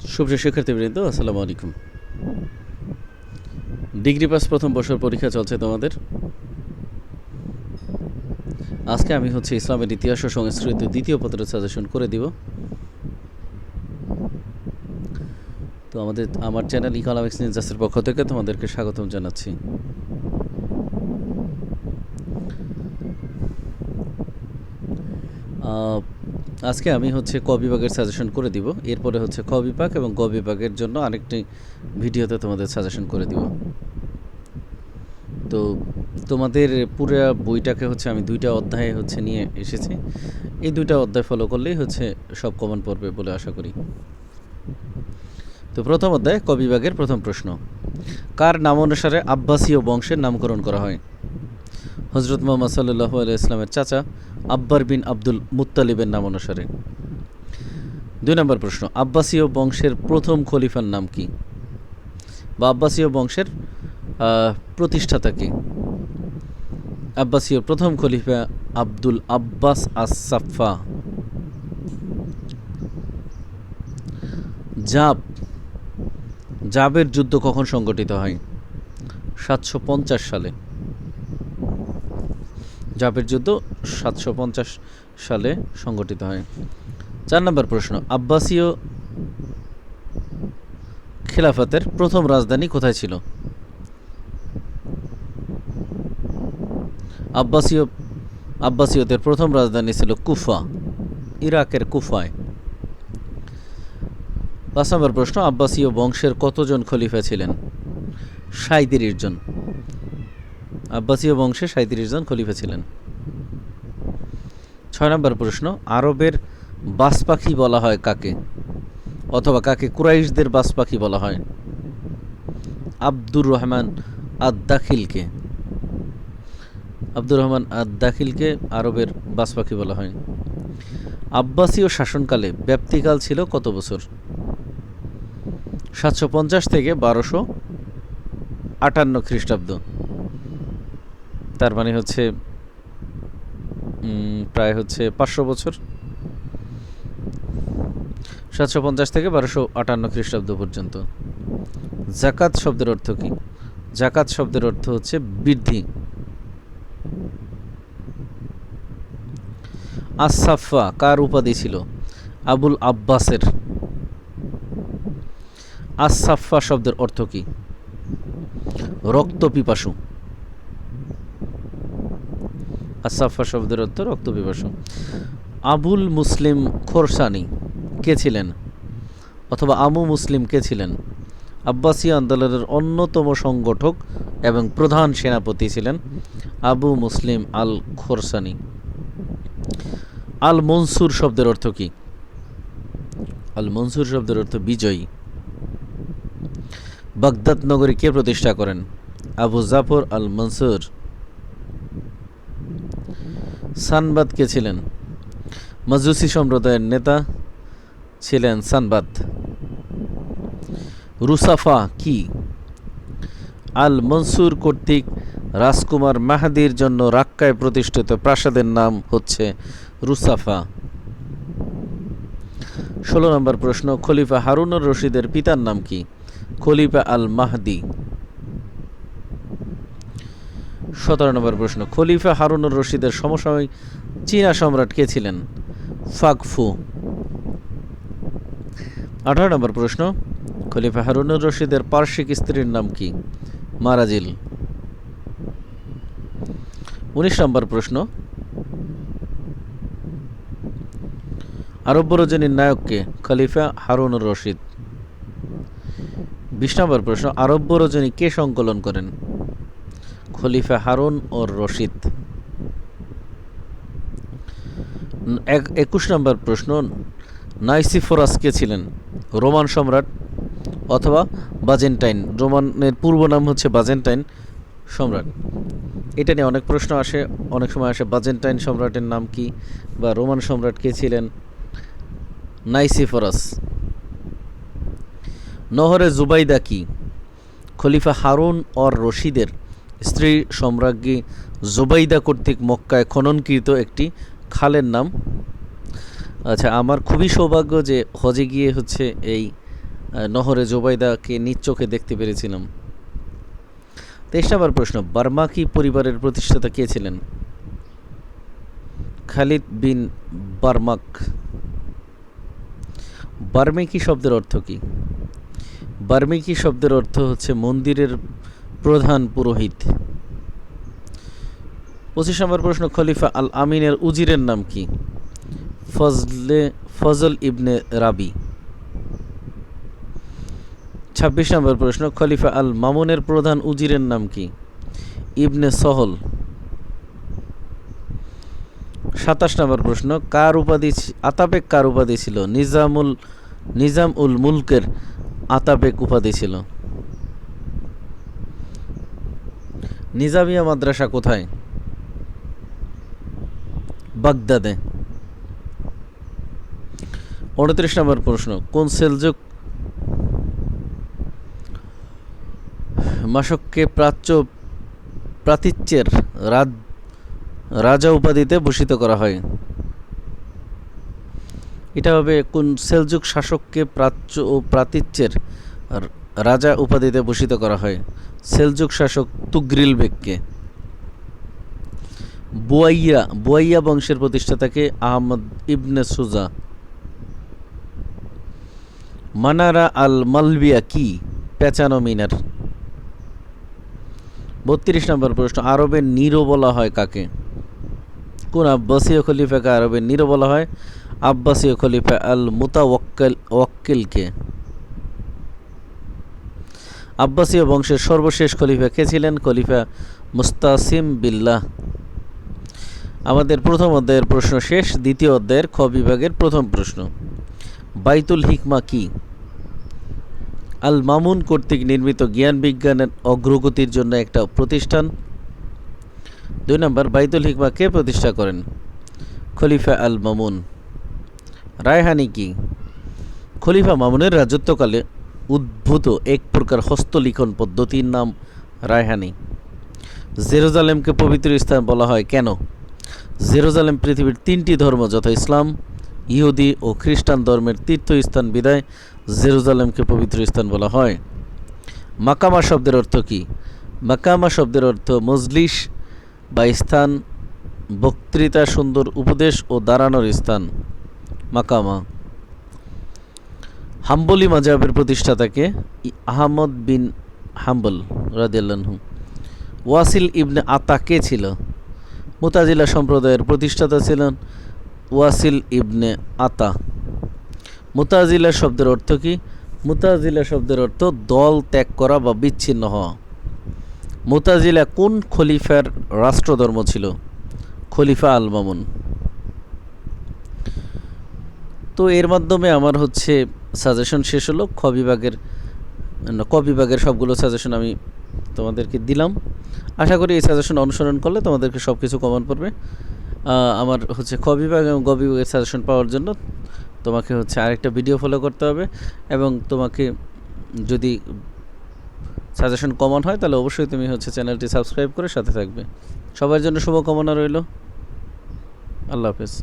সুপ্রিয় শিক্ষার্থীবৃন্দ আসসালামু আলাইকুম। ডিগ্রি পাস প্রথম বর্ষের পরীক্ষা চলছে তোমাদের। আজকে আমি হচ্ছে ইসলামের ইতিহাস ও সংস্কৃতি দ্বিতীয় পত্রের সাজেশন করে দিব। তো আমাদের আমার চ্যানেল ইকোনমিক্স নিউজাসের পক্ষ থেকে তোমাদেরকে স্বাগতম জানাচ্ছি। আহ, আজকে আমি হচ্ছে ক বিভাগের সাজেশন করে দিব। এরপরে হচ্ছে ক বিভাগ এবং গ বিভাগের জন্য আরেকটি ভিডিওতে তোমাদের সাজেশন করে দিব। তো তোমাদের পুরো বইটাকে হচ্ছে আমি দুইটা অধ্যায়ে হচ্ছে নিয়ে এসেছি। এই দুইটা অধ্যায় ফলো করলেই হচ্ছে সব কমন পড়বে বলে আশা করি। তো প্রথম অধ্যায়, ক বিভাগের প্রথম প্রশ্ন। কার নাম অনুসারে আব্বাসীয় বংশের নামকরণ করা হয়? হজরত মোহাম্মদ সাল্লাহ ইসলামের চাচা আব্বার বিন আব্দুল মুত্তালিবের নাম অনুসারে। দুই নম্বর প্রশ্ন, আব্বাসীয় বংশের প্রথম খলিফার নাম কি? বা আব্বাসীয় বংশের প্রতিষ্ঠাতা কি? আব্বাসীয় প্রথম খলিফা আব্দুল আব্বাস আসাফা জাব, জাবের যুদ্ধ কখন সংগঠিত হয়? সাতশো পঞ্চাশ সালে। জাবের যুদ্ধ সাতশো পঞ্চাশ সালে সংগঠিত হয়। চার নম্বর প্রশ্ন, আব্বাসীয় খেলাফতের প্রথম রাজধানী কোথায় ছিল? আব্বাসীয়, আব্বাসীয়দের প্রথম রাজধানী ছিল কুফা, ইরাকের কুফায়। পাঁচ নম্বর প্রশ্ন, আব্বাসীয় বংশের কতজন খলিফা ছিলেন? সাঁত্রিশ জন। আব্বাসীয় বংশে সাঁত্রিশ জন খলিফা ছিলেন। ছয় নম্বর প্রশ্ন, আরবের বাস পাখি বলা হয় কাকে? অথবা কাকে কুরাইশদের বাস পাখি বলা হয়? আব্দুর রহমান আদ আব্দুর রহমান আদ দাখিলকে আরবের বাস পাখি বলা হয়। আব্বাসীয় শাসনকালে ব্যাপ্তিকাল ছিল কত বছর? সাতশো পঞ্চাশ থেকে বারোশো আটান্ন খ্রিস্টাব্দ। তার মানে হচ্ছে প্রায় হচ্ছে পাঁচশো বছর। সাতশো পঞ্চাশ থেকে বারোশো আটান্ন খ্রিস্টাব্দ পর্যন্ত। জাকাত শব্দের অর্থ কি? জাকাত শব্দের অর্থ হচ্ছে বৃদ্ধি। আসাফা কার উপাধি ছিল? আবুল আব্বাসের। আসাফা শব্দের অর্থ কি? রক্ত পিপাসু। আসাফা শব্দের অর্থ রক্ত পিপাসু আবুল মুসলিম খোরসানি কে ছিলেন? অথবা আমু মুসলিম কে ছিলেন? আব্বাসী আন্দোলনের অন্যতম সংগঠক এবং প্রধান সেনাপতি ছিলেন আবু মুসলিম আল খোরসানি আল মনসুর শব্দের অর্থ কি? আল মনসুর শব্দের অর্থ বিজয়ী। বাগদাদ নগরী কে প্রতিষ্ঠা করেন? Abu Jafar al Mansur Sunbadh কে ছিলেন? মাজুসি সম্প্রদায়ের নেতা ছিলেন সানবাদ। রুসাফা কি? আল মনসুর কর্তৃক রাজকুমার মাহাদির জন্য রাক্কায় প্রতিষ্ঠিত প্রাসাদের নাম হচ্ছে রুসাফা। ষোলো নম্বর প্রশ্ন, খলিফা হারুনুর রশিদের পিতার নাম কি? খলিফা আল মাহদি সতেরো নম্বর প্রশ্ন, খলিফা হারুনুর রশিদের সমসাময়িক চীনা সম্রাট কে ছিলেন? ফাকফু আঠারো নম্বর প্রশ্ন, খলিফা হারুনুর রশিদের পার্শ্বিক স্ত্রীর নাম কি? মারাজিল। উনিশ নম্বর প্রশ্ন আরব্য রজনীর নায়ককে খলিফা হারুনুর রশিদ। বিশ নম্বর প্রশ্ন আরব্য রজনী কে সংকলন করেন? খলিফা হারুন ও রশিদ। এক- একুশ নম্বর প্রশ্ন, নাইসিফোরাস কে ছিলেন? রোমান সম্রাট অথবা বাজেন্টাইন? রোমানের পূর্ব নাম হচ্ছে বাজেন্টাইন সম্রাট। এটা নিয়ে অনেক প্রশ্ন আসে, অনেক সময় আসে, বাজেন্টাইন সম্রাটের নাম কি বা রোমান সম্রাট কে ছিলেন? নাইসিফোরাস। নহরে জুবাইদা কি? খলিফা হারুন অর রশিদের স্ত্রী সম্রাজ্ঞী জুবাইদা কর্তৃক মক্কায় খননকৃত একটি খালের নাম। আচ্ছা আমার খুবই সৌভাগ্য যে হজে গিয়ে হচ্ছে এই নহরে জোবাইদাকে নিজ চোখে দেখতে পেরেছিলাম। তেইশ নম্বর প্রশ্ন বার্মাকি পরিবারের প্রতিষ্ঠাতা কে ছিলেন? খালিদ বিন বার্মাক। বার্মেকি শব্দের অর্থ কী? বার্মেকি শব্দের অর্থ হচ্ছে মন্দিরের প্রধান পুরোহিত। পঁচিশ নম্বর প্রশ্ন, খলিফা আল আমিনের উজিরের নাম কি? ফজলে, ফজল ইবনে রাবি। ছাব্বিশ নম্বর প্রশ্ন, খলিফা আল মামুনের প্রধান উজিরের নাম কি? ইবনে সহল। সাতাশ নম্বর প্রশ্ন, কার উপাধি আতাবেক কার উপাধি ছিল? নিজামুল নিজাম উল মুলকের আতাবেক উপাধি ছিল। নিজামিয়া মাদ্রাসা কোথায়? বাগদাদে। উনত্রিশ নম্বর প্রশ্ন, কোন সেলজুক মাসককে প্রাচ্য প্রাতীচ্যের রাজ রাজা উপাধিতে ভূষিত করা হয়। এটা হবে কোন সেলজুক শাসককে প্রাচ্য ও প্রাতিচ্যের রাজা উপাধিতে ভূষিত করা হয়? সেলজুক শাসক তুগরিল বেগকে। বুয়াইয়া বুয়াইয়া বংশের প্রতিষ্ঠাতাকে আহমদ ইবনে সুজা। মানারা আল মালবিয়া কি? পেঁচানো মিনার। বত্রিশ নম্বর প্রশ্ন, আরবের নিরো বলা হয় কাকে? কোন আব্বাসীয় খলিফাকে আরবের নিরো বলা হয়? আব্বাসীয় খলিফা আল মুতাওয়াক্কেল, ওয়াক্কিলকে। আব্বাসীয় বংশের সর্বশেষ খলিফা কে ছিলেন? খলিফা মুস্তাসিম বিল্লাহ। আমাদের প্রথম অধ্যায়ের প্রশ্ন শেষ, দ্বিতীয় অধ্যায়ের খ বিভাগের প্রথম প্রশ্ন। বাইতুল হিকমা কি? আল মামুন কর্তৃক নির্মিত জ্ঞান বিজ্ঞানের অগ্রগতির জন্য একটা প্রতিষ্ঠান। দুই নম্বর, বাইতুল হিকমা কে প্রতিষ্ঠা করেন? খলিফা আল মামুন। রায়হানি কি? খলিফা মামুনের রাজত্বকালে উদ্ভূত এক প্রকার হস্তলিখন পদ্ধতির নাম রায়হানি। জেরুজালেমকে পবিত্র স্থান বলা হয় কেন? জেরুজালেম পৃথিবীর তিনটি ধর্ম, যথা ইসলাম, ইহুদি ও খ্রিস্টান ধর্মের তীর্থস্থান বিদায় জেরুজালেমকে পবিত্র স্থান বলা হয়। মাকামা শব্দের অর্থ কী? মাকামা শব্দের অর্থ মজলিস বা স্থান বক্তৃতা সুন্দর উপদেশ ও দাঁড়ানোর স্থান। মাকামা হাম্বলি মাজাবের প্রতিষ্ঠাতাকে আহমদ বিন হাম্বল রাদিয়াল্লাহু ওয়াসিল ইবনে আতা কে ছিল? মুতাজিলা সম্প্রদায়ের প্রতিষ্ঠাতা ছিলেন ওয়াসিল ইবনে আতা। মুতাজিলা শব্দের অর্থ কি? মুতাজিলা শব্দের অর্থ দল ত্যাগ করা বা বিচ্ছিন্ন হওয়া। মুতাজিলা কোন খলিফার রাষ্ট্রধর্ম ছিল? খলিফা আল মামুন। তো এর মাধ্যমে আমার হচ্ছে সাজেশন শেষ হলো। খ বিভাগের ক বিভাগের সবগুলো সাজেশন আমি তোমাদেরকে দিলাম। আশা করি এই সাজেশন অনুসরণ করলে তোমাদেরকে সব কিছু কমন পড়বে আমার হচ্ছে খ বিভাগ এবং গ বিভাগের সাজেশন পাওয়ার জন্য তোমাকে হচ্ছে আরেকটা ভিডিও ফলো করতে হবে এবং তোমাকে যদি সাজেশন কমন হয় তাহলে অবশ্যই তুমি হচ্ছে চ্যানেলটি সাবস্ক্রাইব করে সাথে থাকবে। সবার জন্য শুভকামনা রইল। আল্লাহ হাফেজ।